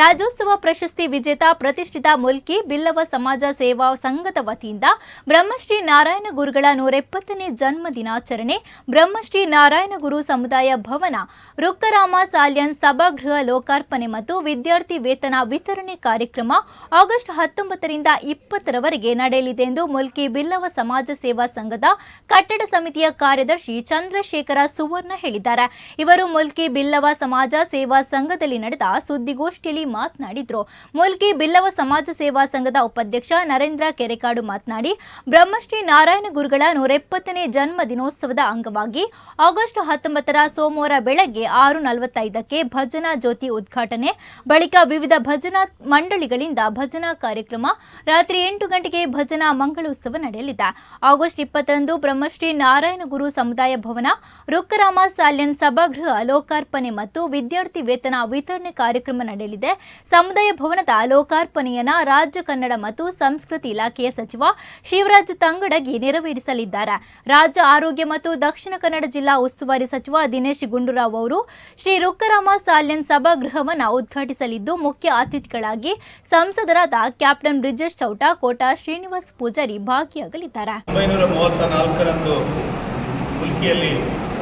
ರಾಜ್ಯೋತ್ಸವ ಪ್ರಶಸ್ತಿ ವಿಜೇತ ಪ್ರತಿಷ್ಠಿತ ಮುಲ್ಕಿ ಬಿಲ್ಲವ ಸಮಾಜ ಸೇವಾ ಸಂಘದ ವತಿಯಿಂದ ಬ್ರಹ್ಮಶ್ರೀ ನಾರಾಯಣ ಗುರುಗಳ ನೂರೆಪ್ಪತ್ತನೇ ಜನ್ಮ ದಿನಾಚರಣೆ, ಬ್ರಹ್ಮಶ್ರೀ ನಾರಾಯಣ ಗುರು ಸಮುದಾಯ ಭವನ, ರುಕ್ಕರಾಮ ಸಾಲ್ಯನ್ ಸಭಾಗೃಹ ಲೋಕಾರ್ಪಣೆ ಮತ್ತು ವಿದ್ಯಾರ್ಥಿ ವೇತನ ವಿತರಣೆ ಕಾರ್ಯಕ್ರಮ ಆಗಸ್ಟ್ ಹತ್ತೊಂಬತ್ತರಿಂದ ಇಪ್ಪತ್ತರವರೆಗೆ ನಡೆಯಲಿದೆ ಎಂದು ಮುಲ್ಕಿ ಬಿಲ್ಲವ ಸಮಾಜ ಸೇವಾ ಸಂಘದ ಕಟ್ಟಡ ಸಮಿತಿಯ ಕಾರ್ಯದರ್ಶಿ ಚಂದ್ರಶೇಖರ ಸುವರ್ಣ ಹೇಳಿದ್ದಾರೆ. ಇವರು ಮುಲ್ಕಿ ಬಿಲ್ಲವ ಸಮಾಜ ಸೇವಾ ಸಂಘದಲ್ಲಿ ನಡೆದ ಸುದ್ದಿಗೋಷ್ಠಿಯಲ್ಲಿ ಮಾತನಾಡಿದ್ರು. ಮುಲ್ಕಿ ಬಿಲ್ಲವ ಸಮಾಜ ಸೇವಾ ಸಂಘದ ಉಪಾಧ್ಯಕ್ಷ ನರೇಂದ್ರ ಕೆರೆಕಾಡು ಮಾತನಾಡಿ, ಬ್ರಹ್ಮಶ್ರೀ ನಾರಾಯಣ ಗುರುಗಳ ನೂರೆಪ್ಪತ್ತನೇ ಜನ್ಮ ದಿನೋತ್ಸವದ ಅಂಗವಾಗಿ ಆಗಸ್ಟ್ ಹತ್ತೊಂಬತ್ತರ ಸೋಮವಾರ ಬೆಳಗ್ಗೆ ಆರು ನಲವತ್ತೈದಕ್ಕೆ ಭಜನಾ ಜ್ಯೋತಿ ಉದ್ಘಾಟನೆ. ಬಳಿಕ ವಿವಿಧ ಭಜನಾ ಮಂಡಳಿಗಳಿಂದ ಭಜನಾ ಕಾರ್ಯಕ್ರಮ, ರಾತ್ರಿ ಎಂಟು ಗಂಟೆಗೆ ಭಜನಾ ಮಂಗಳೋತ್ಸವ ನಡೆಯಲಿದೆ. ಆಗಸ್ಟ್ ಇಪ್ಪತ್ತರಂದು ಬ್ರಹ್ಮಶ್ರೀ ನಾರಾಯಣ ಗುರು ಸಮುದಾಯ ಭವನ, ರುಕ್ಕರಾಮ ಸಾಲ್ಯನ್ ಸಭಾಗೃಹ ಲೋಕಾರ್ಪಣೆ ಮತ್ತು ವಿದ್ಯಾರ್ಥಿ ವೇತನ ವಿತರಣೆ ಕಾರ್ಯಕ್ರಮ ನಡೆಯಲಿದೆ. ಸಮುದಾಯ ಭವನದ ಲೋಕಾರ್ಪಣೆಯನ್ನ ರಾಜ್ಯ ಕನ್ನಡ ಮತ್ತು ಸಂಸ್ಕೃತಿ ಇಲಾಖೆಯ ಸಚಿವ ಶಿವರಾಜ್ ತಂಗಡಗಿ ನೆರವೇರಿಸಲಿದ್ದಾರೆ. ರಾಜ್ಯ ಆರೋಗ್ಯ ಮತ್ತು ದಕ್ಷಿಣ ಕನ್ನಡ ಜಿಲ್ಲಾ ಉಸ್ತುವಾರಿ ಸಚಿವ ದಿನೇಶ್ ಗುಂಡೂರಾವ್ ಅವರು ಶ್ರೀ ರುಕ್ಕರಾಮ ಸಾಲ್ಯನ್ ಸಭಾಗೃಹವನ್ನು ಉದ್ಘಾಟಿಸಲಿದ್ದು, ಮುಖ್ಯ ಅತಿಥಿಗಳಾಗಿ ಸಂಸದರಾದ ಕ್ಯಾಪ್ಟನ್ ಬ್ರಿಜೇಶ್ ಚೌಟ, ಕೋಟಾ ಶ್ರೀನಿವಾಸ್ ಪೂಜಾರಿ ಭಾಗಿಯಾಗಲಿದ್ದಾರೆ.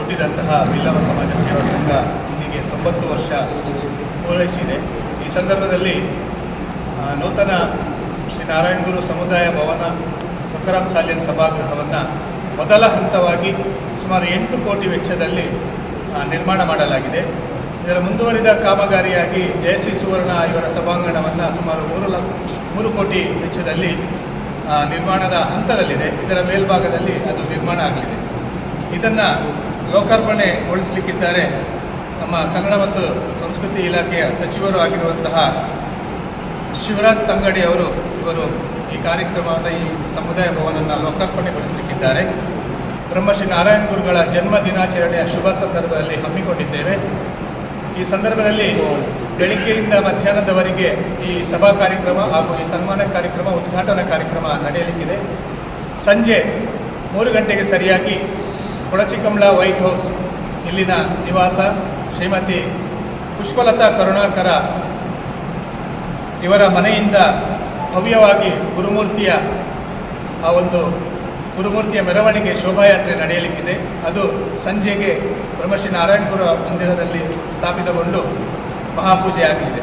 ಹುಟ್ಟಿದಂತಹ ಬಿಲ್ಲವ ಸಮಾಜ ಸೇವಾ ಸಂಘ ಇಲ್ಲಿಗೆ ತೊಂಬತ್ತು ವರ್ಷ ಪೂರೈಸಿದೆ. ಈ ಸಂದರ್ಭದಲ್ಲಿ ನೂತನ ಶ್ರೀ ನಾರಾಯಣ ಗುರು ಸಮುದಾಯ ಭವನ ಮುಖರಾಮ್ ಸಾಲಿಯನ್ ಸಭಾಗೃಹವನ್ನು ಮೊದಲ ಹಂತವಾಗಿ ಸುಮಾರು ಎಂಟು ಕೋಟಿ ವೆಚ್ಚದಲ್ಲಿ ನಿರ್ಮಾಣ ಮಾಡಲಾಗಿದೆ. ಇದರ ಮುಂದುವರಿದ ಕಾಮಗಾರಿಯಾಗಿ ಜಯಶ್ರೀ ಸುವರ್ಣ ಇವರ ಸಭಾಂಗಣವನ್ನು ಸುಮಾರು ಮೂರು ಲಕ್ಷ, ಮೂರು ಕೋಟಿ ವೆಚ್ಚದಲ್ಲಿ ನಿರ್ಮಾಣದ ಹಂತದಲ್ಲಿದೆ. ಇದರ ಮೇಲ್ಭಾಗದಲ್ಲಿ ಅದು ನಿರ್ಮಾಣ ಆಗಲಿದೆ. ಇದನ್ನು ಲೋಕಾರ್ಪಣೆಗೊಳಿಸಲಿಕ್ಕಿದ್ದಾರೆ ನಮ್ಮ ಕನ್ನಡ ಮತ್ತು ಸಂಸ್ಕೃತಿ ಇಲಾಖೆಯ ಸಚಿವರು ಆಗಿರುವಂತಹ ಶಿವರಾಜ್ ತಂಗಡಿ ಅವರು, ಇವರು ಈ ಕಾರ್ಯಕ್ರಮದ ಈ ಸಮುದಾಯ ಭವನನ್ನು ಲೋಕಾರ್ಪಣೆಗೊಳಿಸಲಿಕ್ಕಿದ್ದಾರೆ. ಬ್ರಹ್ಮಶ್ರೀ ನಾರಾಯಣ ಗುರುಗಳ ಜನ್ಮ ದಿನಾಚರಣೆಯ ಶುಭ ಸಂದರ್ಭದಲ್ಲಿ ಹಮ್ಮಿಕೊಂಡಿದ್ದೇವೆ. ಈ ಸಂದರ್ಭದಲ್ಲಿ ಬೆಳಿಗ್ಗೆಯಿಂದ ಮಧ್ಯಾಹ್ನದವರೆಗೆ ಈ ಸಭಾ ಕಾರ್ಯಕ್ರಮ ಹಾಗೂ ಈ ಸನ್ಮಾನ ಕಾರ್ಯಕ್ರಮ, ಉದ್ಘಾಟನಾ ಕಾರ್ಯಕ್ರಮ ನಡೆಯಲಿಕ್ಕಿದೆ. ಸಂಜೆ ಮೂರು ಗಂಟೆಗೆ ಸರಿಯಾಗಿ ಕೊಳಚಿಕಂಬಳ ವೈಟ್ ಹೌಸ್ ಇಲ್ಲಿನ ನಿವಾಸ ಶ್ರೀಮತಿ ಪುಷ್ಪಲತಾ ಕರುಣಾಕರ ಇವರ ಮನೆಯಿಂದ ಭವ್ಯವಾಗಿ ಗುರುಮೂರ್ತಿಯ ಆ ಒಂದು ಗುರುಮೂರ್ತಿಯ ಮೆರವಣಿಗೆ ಶೋಭಾಯಾತ್ರೆ ನಡೆಯಲಿಕ್ಕಿದೆ. ಅದು ಸಂಜೆಗೆ ಬ್ರಹ್ಮಶ್ರೀ ನಾರಾಯಣಪುರ ಮಂದಿರದಲ್ಲಿ ಸ್ಥಾಪಿತಗೊಂಡು ಮಹಾಪೂಜೆ ಆಗಲಿದೆ